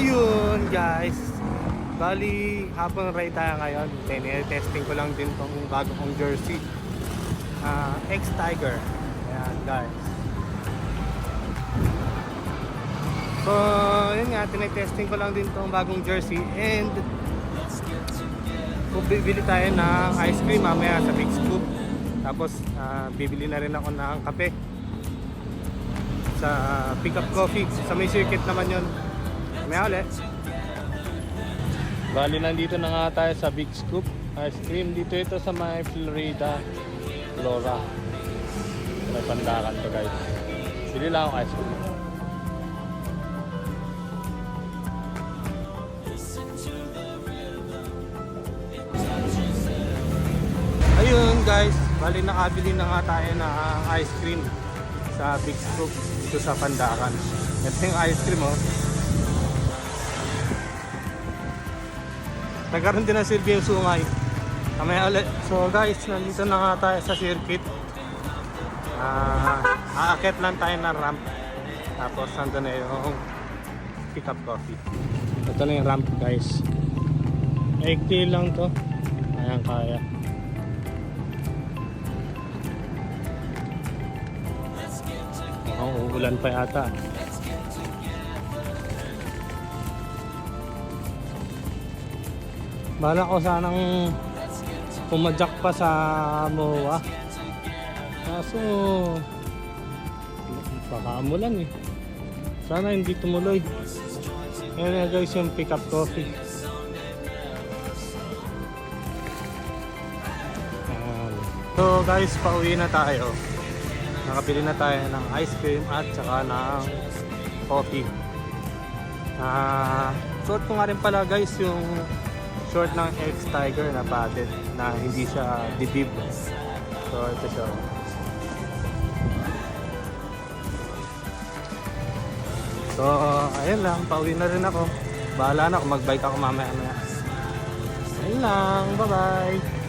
Ayun guys. Bali, hapon ride tayo ngayon. Testing ko lang din tong bago kong jersey. Ah, X-Tiger. Ayan guys. So, yun nga, tinetesting ko lang din tong bagong jersey and kung bibili tayo ng ice cream mamaya sa Big Scoop. Tapos, ah, bibili na rin ako ng kape sa Pick Up Coffee. Sa may circuit naman yun. Mamaya ulit. Bali, nandito na nga tayo sa Big Scoop ice cream. Dito ito sa may Florida, Flora. May pandakan to guys. Bili lang ako ice cream. Ayun guys, bali nakabili na nga tayo ng ice cream sa Big Scoop dito sa Pandakan. Ito yung ice cream oh. Nagkaroon din ng silbi yung sungay. Kamaya ulit. So guys, nandito na nga tayo sa circuit. Ah, aakit lang tayo ng ramp. Tapos nandun na yung pick up coffee. Ito na yung ramp guys. 80 lang to. Ayan kaya. Mukhang uulan pa yata. Bala ko sanang pumadyak pa sa MOA. Kaso, baka umulan eh. Sana hindi tumuloy. Ayan na guys yung pick up coffee. So guys, pauwi na tayo. Nakabili na tayo ng ice cream at saka ng coffee. Ah, suot ko nga rin pala guys yung short ng X-Tiger na padded na hindi siya dibib. So ito siya. So ayun lang, pauwi na rin ako. Bahala na kung mag-bike ako mamaya maya. Ayun lang, bye bye.